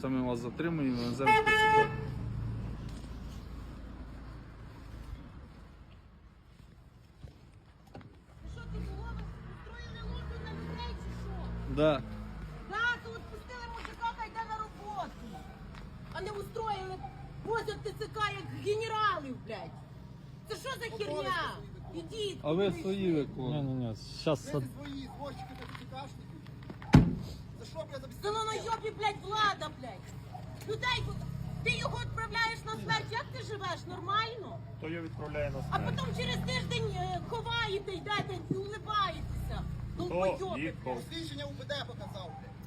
Це ми вас затримуємо, веземо в ТЦК. Що ти було? Устроїли лодку на людей чи що? Да. Да, то от пустили мужика, хай йде на роботу. А не устроїли возять ТЦК як генералів, блядь. Це що за херня? Ідіть. А ви свої Ні, виконуєте. ні, ні. Зараз Ви свої. За що б я забіг? Село на йобі, блядь, влада, блядь. Людей, ти його відправляєш на смерть, як ти живеш? Нормально? Хто його відправляє на А смерть? потім через тиждень е, ховаєте, йдете і улибаєтеся. Долбойоби, їх блядь. Посвідчення УБД показав, блядь.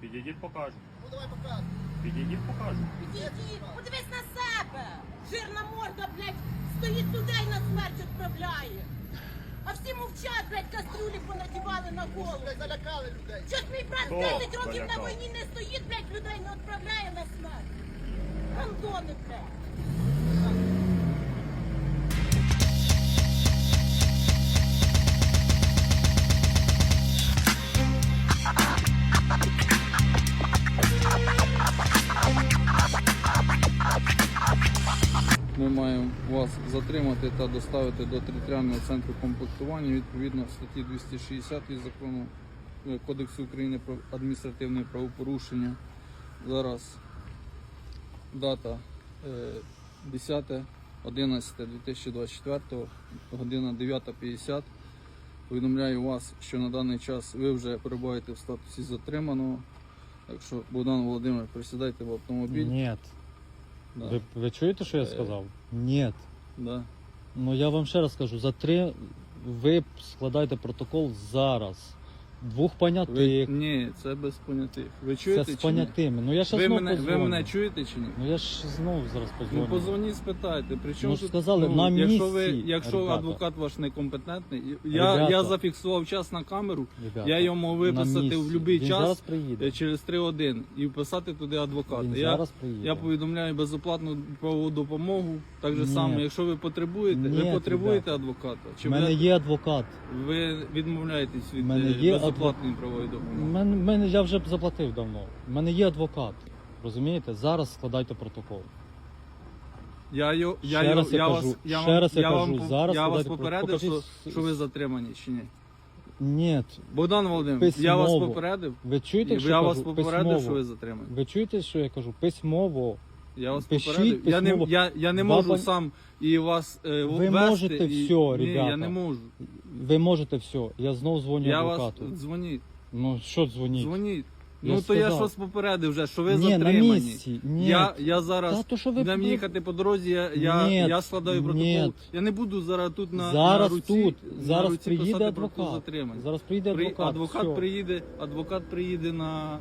Підійдіть, покажу. Ну давай показуй. Підійдіть, покажу. Ідіть, подивись на себе! Жирна морда, блядь, стоїть людей на смерть відправляє. А всі мовчать, блядь, кастрюлі понадівали на голову. Блядь, залякали людей. Щось мій брат Хто 10 років на залякав? війні не стоїть, блядь, людей не відправляє на смерть. Гандони, блядь. Вас затримати та доставити до територіального центру комплектування відповідно статті 260 закону е, Кодексу України про адміністративне правопорушення. Зараз дата е, 10 11 2024 година 9.50. Повідомляю вас, що на даний час ви вже перебуваєте в статусі затриманого. Так що, Богдан Володимир, присідайте в автомобіль. Ні. Да. Ви, ви чуєте, що я Е. сказав? Ні. Да. Ну я вам ще раз кажу, за три ви складаєте протокол зараз. Двох Ви, ні, це без понятих. Ви Це з чи ні? понятими. Ну я ще Ви знов мене, ви позвоню. мене чуєте чи ні? Ну я ж знову зараз Ну позвоніть, спитайте. Причому Ну, ж тут, сказали, на якщо ви, місці, якщо ребята. адвокат ваш некомпетентний, я, Ребята. я зафіксував час на камеру, Ребята, я його на виписати місці. в будь-який Він час зараз приїде. е, через 3 години і вписати туди адвоката. Він Я, зараз приїде. я повідомляю безоплатну правову допомогу. Так же Ні. само, якщо ви потребуєте, ви потребуєте адвоката. Чи У мене ви, є адвокат. ви відмовляєтесь від У мене е, є безоплатної правової допомоги? мене, мене я вже заплатив давно. У мене є адвокат. Розумієте? Зараз складайте протокол. Я, його- я, Ще його- раз я я кажу, вас, я ще вам, раз я я вам, кажу, зараз я вас подайте- попередив, що, що ви затримані чи ні? Ні. Богдан Володимирович, я вас Письмово. попередив. Ви чуєте, що я я вас кажу? попередив, що ви затримані. Ви чуєте, що я кажу? Письмово. Я вас Пишіть попередив. Я не, письмово. я, я не можу сам і вас е, Ви ввести. можете і... всьо, Ні, я ребята. не можу. Ви можете все. Я знову дзвоню Я вас адвокату. дзвоніть. Ну що дзвоніть? Дзвоніть. Я ну то я ж сказав. вас попередив вже, що ви Ні, на затримані. місці. Ні. Я, я зараз Та то, що ви будемо їхати по дорозі, я, я, Ні, я складаю протокол. ні. Я не буду зараз тут на, зараз на руці, тут. на Зараз руці приїде писати протокол адвокат. затримання. Зараз приїде При- адвокат. адвокат всьо. приїде, адвокат приїде на.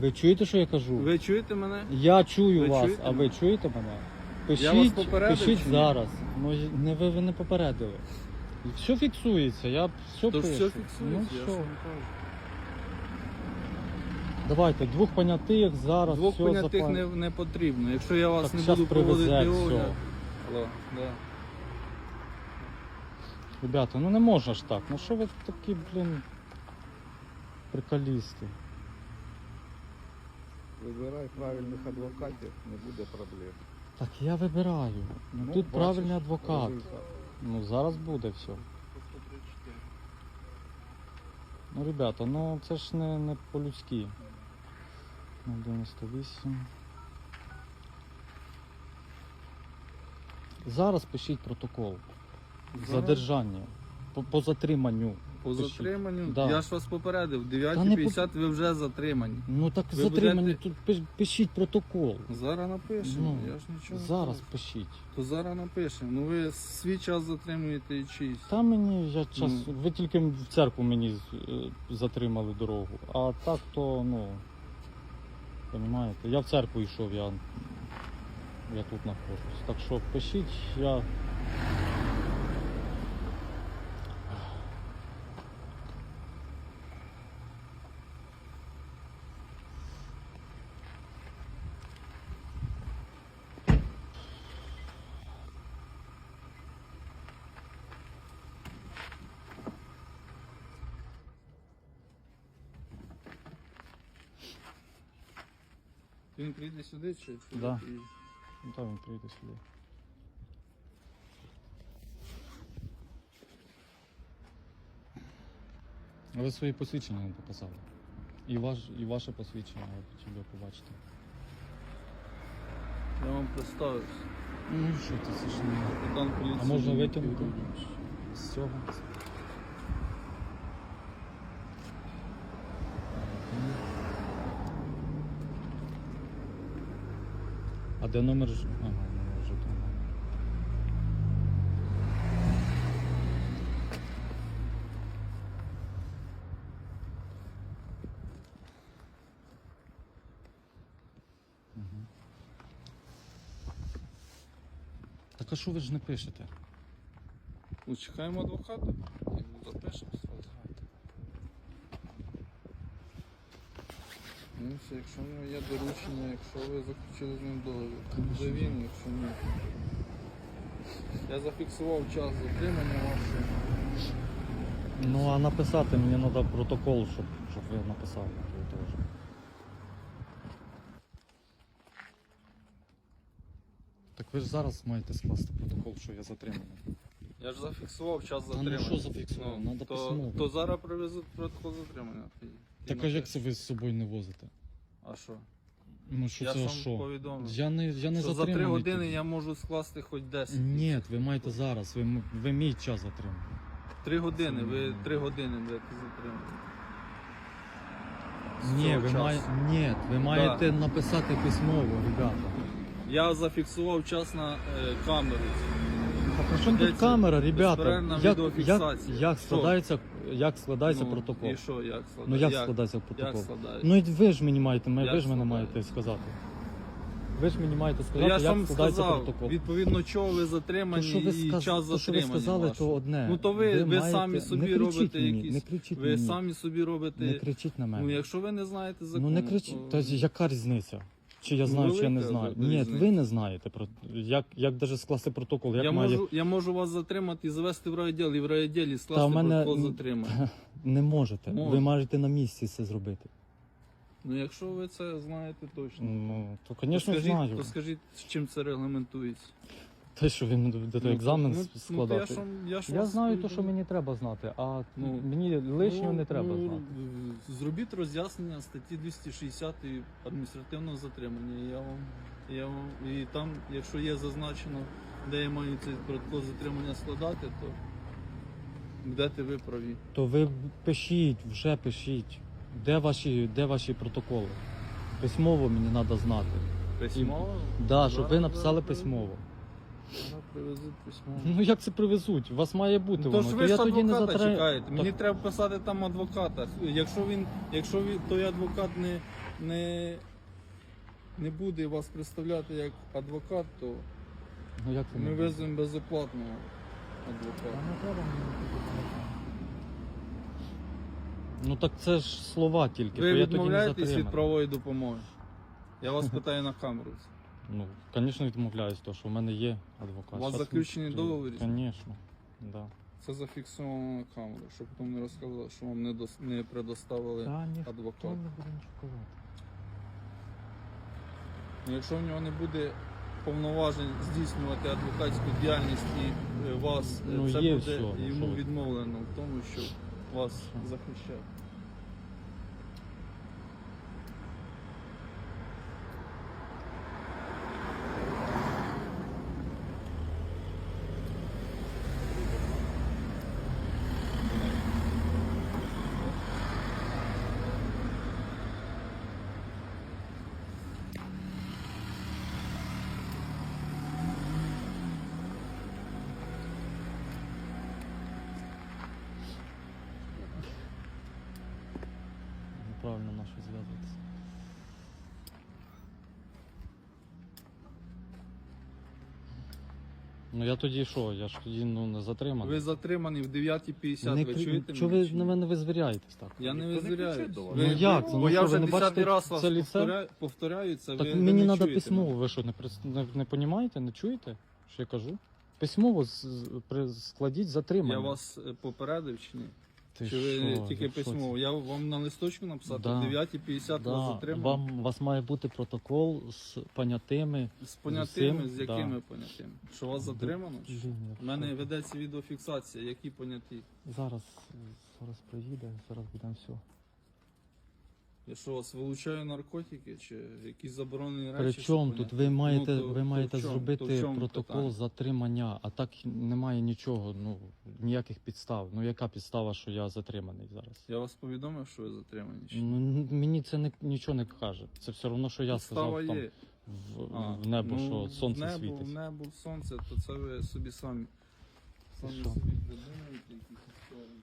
Ви чуєте, що я кажу? Ви чуєте мене? Я чую Ви вас, чуєте а мене? ви чуєте мене? Я вас Пишіть, попередив пишіть чи ні? зараз. Ну й- не ви, ви не попередили. І Все фіксується, я все То пишу. все фіксується, Ну, я що? вам кажу. Давайте, двох понятих зараз. Двох все понятих запа- не, не потрібно. Якщо я вас Так не щас буду проводити огляд. Алло, да. Ребята, ну не можна ж так. Ну що ви такі, блін, приколісти? Вибирай правильних адвокатів, не буде проблем. Так я вибираю. Ну, Ну, тут бачиш, правильний адвокат. результат. Ну зараз буде все. Ну, ребята, ну це ж не, не по-людськи. Ну, 98. Зараз пишіть протокол. Задержання. По, по затриманню. По затриманню. Да. Я ж вас попередив, Та не 9.50 ви вже затримані. Ну так Ви затримання, будете- тут пиш- пишіть протокол. Зараз напишемо, Ну, я ж нічого не Зараз кажу. пишіть. То зараз напишемо. Ну ви свій час затримуєте і чийсь. Та мені я час. Ну. Ви тільки в церкву мені з- е, затримали дорогу. А так то, ну. Понімаєте? Я в церкву йшов, я, я тут знаходжусь. Так що пишіть, я. Він прийде сюди чи? Да. ви? Ну так, він прийде сюди. А ви свої посвідчення не показали. І, ваш, і ваше посвідчення я хотів би побачити. Я вам представився. Ну і що це, це ж не... Капітан поліції. А можна витягнути? З цього. А де номер? ж- Ага, номер жетона. Мгм. Так а що ви ж не пишете? Ну, чекаємо адвоката і запишемо Ну, якщо в нього є доручення, якщо ви заключили з ним договір, то він, якщо ні. Я зафіксував час затримання вашого. Ну а написати мені треба протокол, щоб, щоб ви написали теж. Так ви ж зараз маєте скласти протокол, що я затриманий. Я ж зафіксував час ну затримання. що зафіксував? Надо то, письмово. то зараз привезуть протокол затримання. І- Так а як це ви з собою не возите? Що? Ну що я це вам що? повідомив. Я не, я не що за затриманий. три години тоді. я можу скласти хоч 10. Ні, ви маєте зараз, ви, м- ви мій час затримані. Три години, ви три години будете затримані. З Ні, цього ви, часу. має... Ні, ви маєте написати письмово, ребята. Я зафіксував час на е, камеру. А при чому тут камера, ребята? Безперервна Як, як, відеофіксація. як Що? складається, як складається Ну, протокол? І що, як складається? Ну як, складається протокол? Як складається? Ну і ви ж мені маєте, ви Як ж мене складається? маєте сказати. Ви ж мені маєте сказати, я ж як вам складається сказав, протокол. відповідно чого ви То, затримані що ви, і сказ... час то, що ви затримання сказали, ваше. то одне. Ну то ви, ви, маєте- самі собі не кричіть робите мені, якісь. Не кричіть ви мені. самі собі робите. Не кричіть на мене. Ну якщо ви не знаєте закону, Ну не кричіть. то... Та яка різниця? Чи я знаю, чи я не велика знаю. різниця. Ні, ви не знаєте про як, як даже скласти протокол, як я, має. можу, я можу вас затримати і завести в райділ, і в райвідділі Та скласти в мене- протокол затримання. Не можете. Можу. Ви маєте на місці це зробити. Ну якщо ви це знаєте точно. Ну, то, то звісно, скажіть, знаю. то скажіть, з чим це регламентується. Те, що ви будете Ну, екзамен ну, ну, то я складати. ж вам- я ж я вас знаю те, що мені треба знати, а Ну, мені лишнього Ну, не треба ну, знати. Зробіть роз'яснення статті 260 адміністративного затримання. Я вам, я вам, і там, якщо є зазначено, де я маю цей протокол затримання складати, то будете ви праві. То ви пишіть, вже пишіть. Де ваші, де ваші протоколи? Письмово мені треба знати. Письмово? Да, щоб ви написали письмово. Привезуть письмово. Ну як це привезуть? У вас має бути Ну, воно. то ж То ви ж я тоді не адвоката затра... чекаєте. Так, Мені треба писати там адвоката. Якщо він, якщо він, той адвокат не, не, не буде вас представляти як адвокат, то Ну як це ми не буде? веземо безоплатного адвоката. Та не треба мені. Ну так це ж слова тільки, Ви то я тоді не відмовляєтесь від правової допомоги? Я вас питаю на камеру. Ну, звісно, відмовляюсь, то що в мене є адвокат. У вас Щас заключений ми- договір? Звісно, да. Це зафіксовано на камеру, щоб потім не розказали, що вам не, дос... не предоставили Та ніхто адвокат. не буде нічого. Ну, Якщо в нього не буде повноважень здійснювати адвокатську діяльність і е, вас е, Ну, це є буде все, ну, йому що? відмовлено в тому, що вас захищає. Ну я тоді що? Я ж тоді ну, не затриманий. Ви затримані в 9.50, не, ви чуєте Чого мене ви чи на ні? мене визвіряєтесь так? Я не Ніхто не визвіряю. кричить до вас. Ну як це? Бо Ну я що, вже ви не 10 бачите раз вас це ліце? повторяю, повторяю це. Так ви, мені ви не треба чуєте письмово, мене. ви що, не, прис- не, не понімаєте, не чуєте, що я кажу? Письмово з- з- при- складіть затримання. Я вас е, попередив чи ні? Ти Чи ви що, тільки що письмо? Я вам на листочку написати, Да. о 9.50 Да, вас затримав. вам, у вас має бути протокол з понятими. З понятими, усім, з да. якими понятими? Що вас затримано? Блін, У мене що? ведеться відеофіксація, які поняті. Зараз, зараз приїде, зараз будемо все. Я що вас вилучаю наркотики чи якісь заборонені речі? При що чому поняті? тут ви маєте, Ну, то- ви то маєте в чому- то в зробити чому протокол питання? затримання, а так немає нічого, ну ніяких підстав. Ну яка підстава, що я затриманий зараз? Я вас повідомив, що ви затримані? чи ні? Ну, мені це не, нічого не каже. Це все одно, що я Підстава сказав там є. в, А, в небо, ну, що сонце в небо, світить. В небо, в сонце, то це ви собі самі. Самі що? собі придумуєте якісь історії.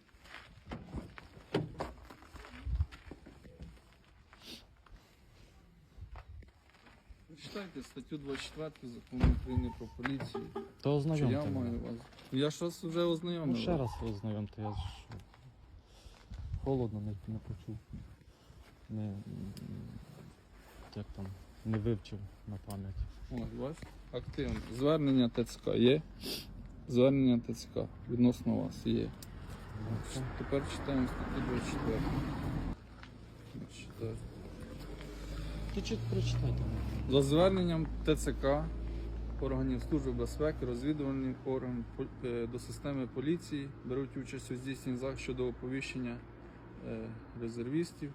Читайте статтю 24 закону України про поліцію. То Чи я ознайомте маю вас? Я ж вас вже Ну ознайомив. ще раз ознайомте, я ж холодно не, не почув. Не, м, як там, не вивчив на пам'ять. Ось, бачите? Активно. Звернення ТЦК є. Звернення ТЦК відносно вас є. Тепер читаємо статтю 24. 24. Ти чи прочитайте? За зверненням ТЦК, органів Служби безпеки, розвідувальних органів е, до системи поліції беруть участь у здійсненні заходів щодо оповіщення е, резервістів,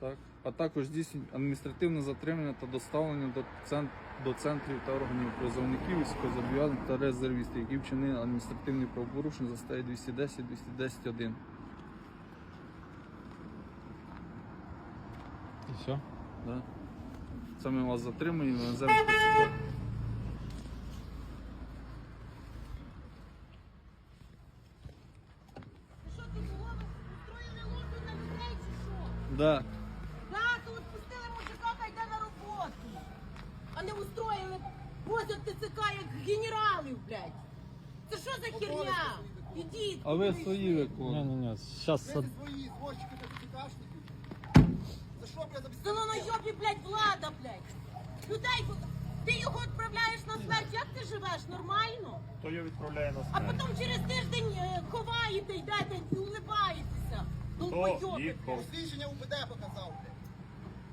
так? а також здійснюють адміністративне затримання та доставлення до, цен- до центрів та органів призовників, військовозобов'язаних та резервістів, які вчинили адміністративні правопорушення за статтею 210 210 1 І все? Да? Це ми вас затримуємо, в ТЦК. Що ти було? Устроїли лодку на людей чи що? Да. Да, то от пустили мужика, хай йде на роботу. А не устроїли, возять ТЦК як генералів, блядь. Це що за херня? Ідіть. А ви свої йшли. Ні, виконуєте. ні, ні. Зараз свої. За що, блядь, за Село на йобі, блядь, влада, блядь. Людей, ти його відправляєш на смерть, як ти живеш? Нормально? То його відправляє на А смерть. потім через тиждень е, ховаєте, йдете і улибаєтеся. Хто Долбойоби. Посвідчення УПД показав, блядь.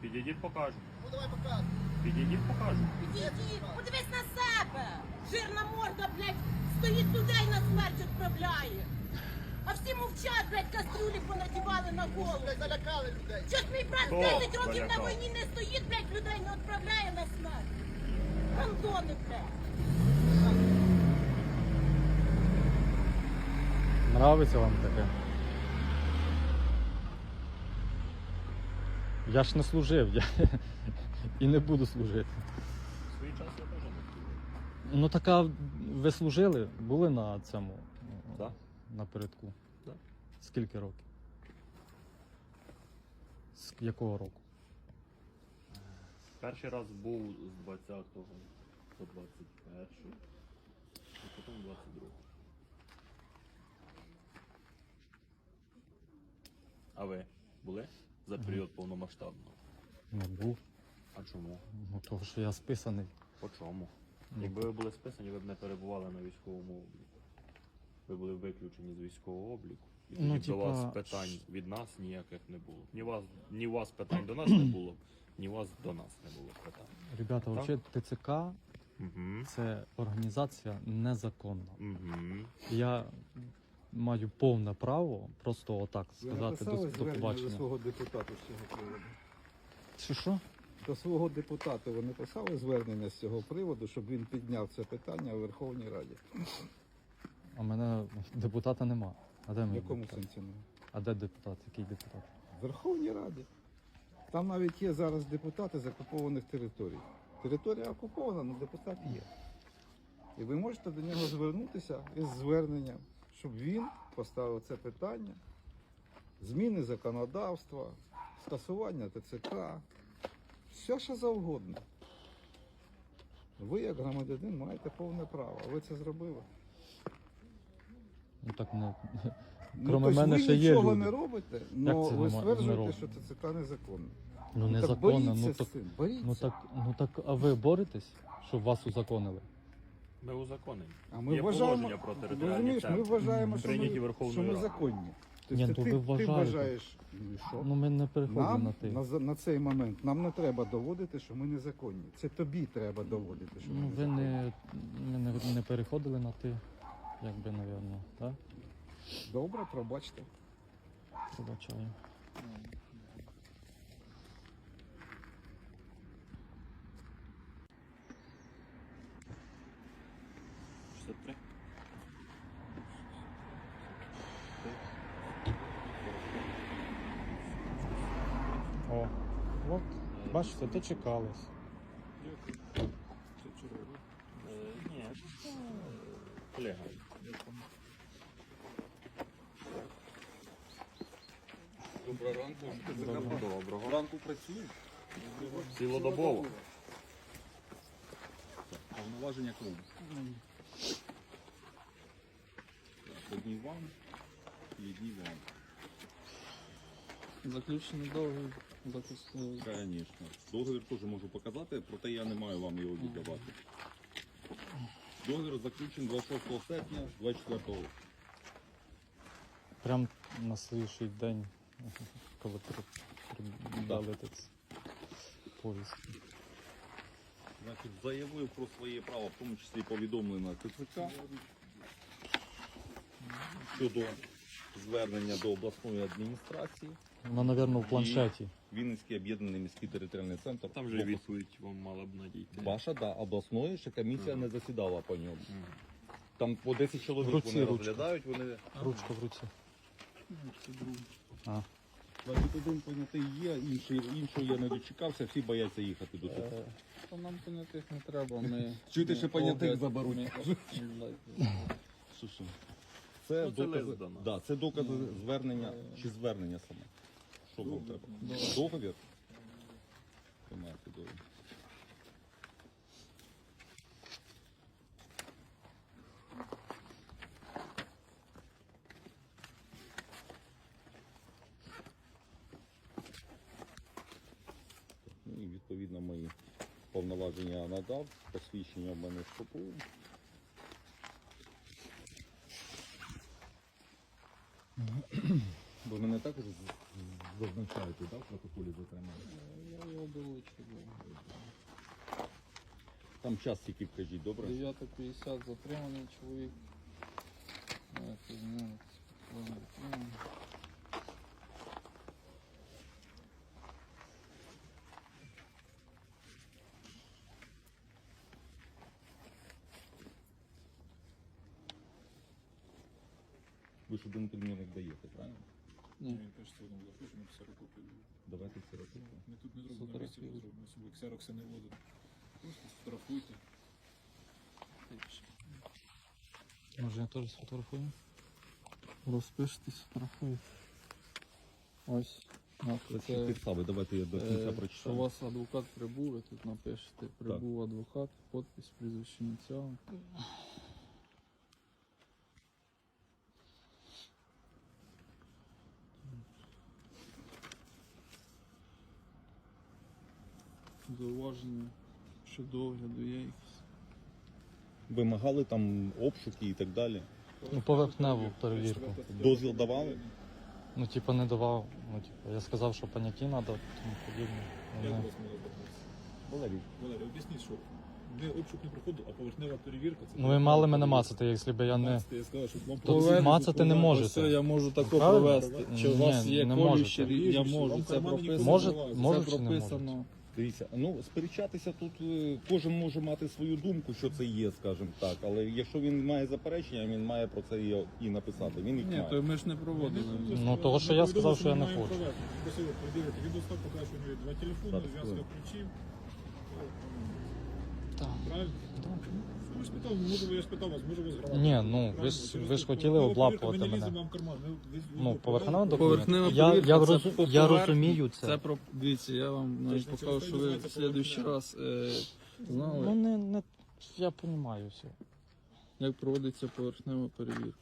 Підійдіть, покажу. Ну давай показуй. Підійдіть, покажу. Підійдіть, подивись на себе. Жирна морда, блядь, стоїть людей на смерть відправляє. А всі мовчать, блядь, кастрюлі понадівали на голову. Блядь, залякали людей. Щось мій брат Хто 10 років на залякав? війні не стоїть, блядь, людей не відправляє на смерть. Гандони, блядь. Нравиться вам таке? Я ж не служив, я і не буду служити. В свій час я теж не служив. Ну така ви служили? Були на цьому? Да. Напередку? Да. Скільки років? З якого року? Перший раз був з 20-го по 21 і потім 22-го. А ви були за період повномасштабного? Не був. А чому? Ну того, що я списаний. По чому? Якби ви були списані, ви б не перебували на військовому обліку. Ви були виключені з військового обліку. І тоді Ну, б до вас питань від нас ніяких не було. Ні вас, ні вас питань до нас не було, ні вас до нас не було питань. Ребята, взагалі ТЦК Угу. це організація незаконна. Угу. Я маю повне право просто отак сказати до, до побачення. свого депутата з цього приводу? Чи що? До свого депутата ви написали звернення з цього приводу, щоб він підняв це питання у Верховній Раді. А мене депутата нема. А де В мій якому депутат? сенсі не? А де депутат? Який депутат? В Верховній Раді. Там навіть є зараз депутати з окупованих територій. Територія окупована, але депутат є. І ви можете до нього звернутися із зверненням, щоб він поставив це питання, зміни законодавства, скасування ТЦК, все що завгодно. Ви, як громадянин, маєте повне право. Ви це зробили. Ну так ну. Ну, Кроме тобто мене ви ще є нічого люди. не робите, Як але це ви нема- не стверджуєте, роблю? що ТЦК незаконно. Ну так незаконно, боріться ну з так, цим, боріться. ну так, ну так, а ви боретесь, щоб вас узаконили? Ми узаконені. А ми Є вважаємо, положення про територіальні розумієш, ми центри. вважаємо, що Прийняті ми, Верховною що ми Радою. законні. Тобто Ні, ти, ви ти вважаєте. вважаєш, ну і що? Ну ми не переходимо Нам на ти. на, за- на цей момент нам не треба доводити, що ми незаконні. Це тобі треба доводити, що ми Ну ви незаконні. не, ми не, не переходили на ти, якби, напевно, так? Добре, пробачте. Пробачаю. О, от, бачите, дочекались. Ні, колега. Доброго ранку. Доброго. Ранку працює. Цілодобово. Повноваження клубу. Одні вам і одні вам. Заключений договір. Звісно. Договір теж можу показати, проте я не маю вам його віддавати. Договір заключений 26 серпня 24 року. Прям на слідчий день, коли при, при, дали так повістку. Значить, заявив про своє право, в тому числі повідомлено ТЦК щодо звернення до обласної адміністрації. Ну, напевно, в планшеті. Вінницький об'єднаний міський територіальний центр. Там же відповідь вам мала б надійти. Ваша, да, обласної, ще комісія не засідала по ньому. Там по 10 чоловік руці вони ручка. розглядають, вони Ручка в руці. А. Значить, один понятий є, інший, іншого я не дочекався, всі бояться їхати до тебе. То нам понятих не треба. Ми, Чуєте, що понятих заберуть, ми- Що, що? Це, Ну, це докази, лист до нас. да, це докази звернення чи звернення саме. Що вам треба? Договір? Тримайте договір. Ну і відповідно мої надав, посвідчення в мене скопую. Ви мене також з- зазначаєте, так, в протоколі затримання? Я його долучу. Там час тільки вкажіть, добре? 9.50 затриманий чоловік. Давайте зняти. Хвилину затримання. Ви ж один примірник даєте, правильно? Ні. Він теж сьогодні запишемо ксерокопію. Давайте все робити. Ми тут не зробимо на місці, Фотографію. зробимо собі ксерокси не водимо. Просто сфотографуйте. Може я теж сфотографую? Розпишитесь, фотографуйте. Ось. На, Це це, підстави, давайте я до кінця е, що у прочитаю. вас адвокат прибув, ви тут напишете. Прибув адвокат, подпись, прізвище ініціал. Зауваження щодо огляду є якісь. Вимагали там обшуки і так далі. Ну, поверхневу перевірку. Дозвіл давали? Ну, типа, не давав. Ну, типа, я сказав, що поняті треба, тому подібне. Не знаю. вас можна звернутися? Валерій. Валерій, об'ясніть, що не обшук не проходив, а поверхнева перевірка. Це Ну ви мали мене мацати, якщо б я не. Мацати, Я сказав, що вам То повернути, мацати не можете. Це я можу тако Правильно? провести. Чи у вас Ні, є не колющі, можете. я можу. Це карман не прописано. Може, закриває. може чи не прописано. Дивіться, ну сперечатися тут е, кожен може мати свою думку, що це є, скажімо так. Але якщо він має заперечення, він має про це і, і написати. Він їх Ні, має. то ми ж не проводили. Ну, того, що я сказав, що я не хочу. Просили приділити. Що є два телефони, зв'язка ключів. Правильно? Ну, Ви спитав, може, я спитав вас, може вас громадян. Ні, ну, ви ж- ви ж хотіли облапувати Ми не мене. ліземо вам в карман. Ми- ви- ви- Ну, поверхнева документ. Поверхнева Я, перевірка, я, це роз- по я поверхні. розумію це. Це про дивіться, я вам навіть Це ж покажу, що ви в називається следующий раз е, Ну, знали, не, не, я розумію все. як проводиться поверхнева перевірка.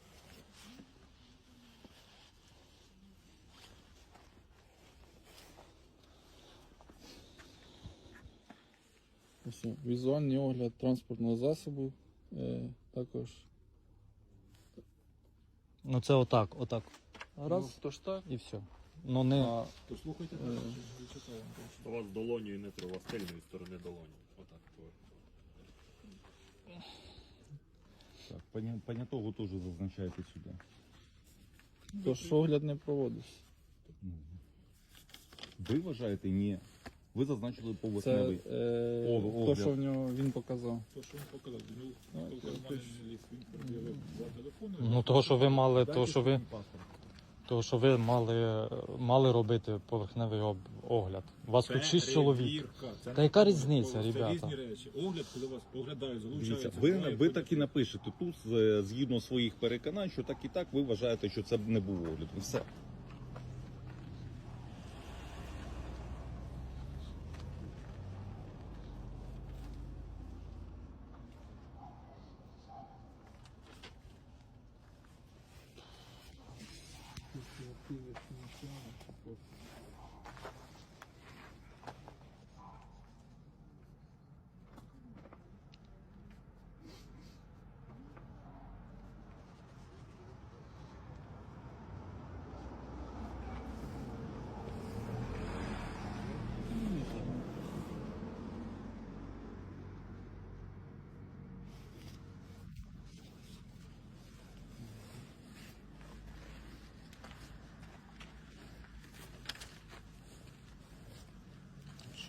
Ось, Візуальний огляд транспортного засобу. Е, також Ну це отак, отак. раз Ну, то ж так. і все. Ну не А, То слухайте, Е. У вас долонію не треба, з тильної сторони долоні. Отак. Так, поня- понятого теж зазначайте сюди. то ж огляд не проводився. Ну. Ви вважаєте, ні. Ви зазначили Це поверхневий. е, О, то, що в нього він показав. То, що він показав, ну, Ну, це ти ж- ліс, він пред'явив два телефони. ну того, що ви мали, Дайте то що ви паспорт. того, що ви мали мали робити поверхневий об- огляд. У вас тут шість чоловік. перевірка, це Та не яка огляд, різниця, це ребята? різні речі. Огляд, коли вас оглядають, Дивіться, залучаються. ви, має ви так і напишете тут, з- згідно своїх переконань, що так і так ви вважаєте, що це не був огляд. І все.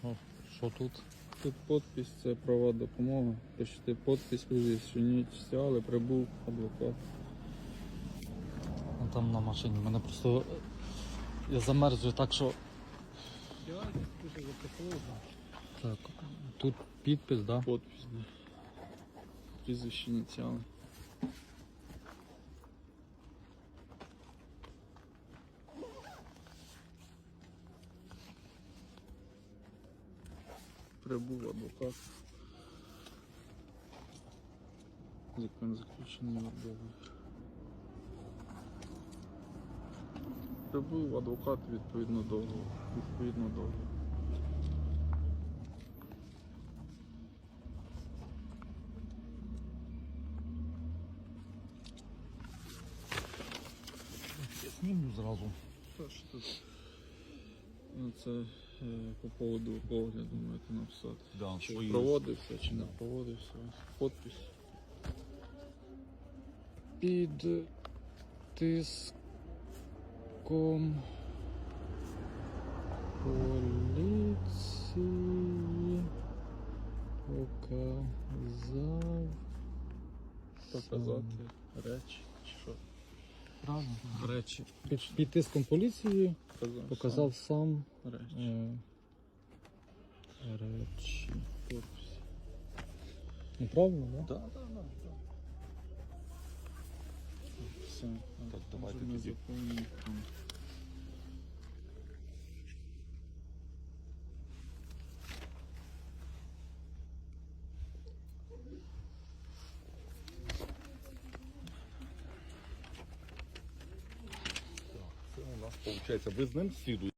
Що, що тут? Тут подпись, це права допомога. Пишете подпись, люди, що ні стягли, прибув адвокат. Ну, Там на машині. Мене просто я замерзую так, що. Так, тут підпис, да? Подпись, да. Прізвище ініціали. Прибув адвокат. З яким заключений договір. Прибув адвокат відповідно договору. Відповідно договору. Я зразу. Та що тут? Ну, це по поводу погляду можете написати. Да, Чи свої- проводився, чи не проводився. Подпись. Під тиском поліції показав. Показати речі? Правильно. Речі. Під, під тиском поліції Показав. показав сам сам речі. е, речі. Подпись. Ну, так? да? Да, да, да, да. Все. Так, давайте тоді. Виходить, ви з ним слідуєте.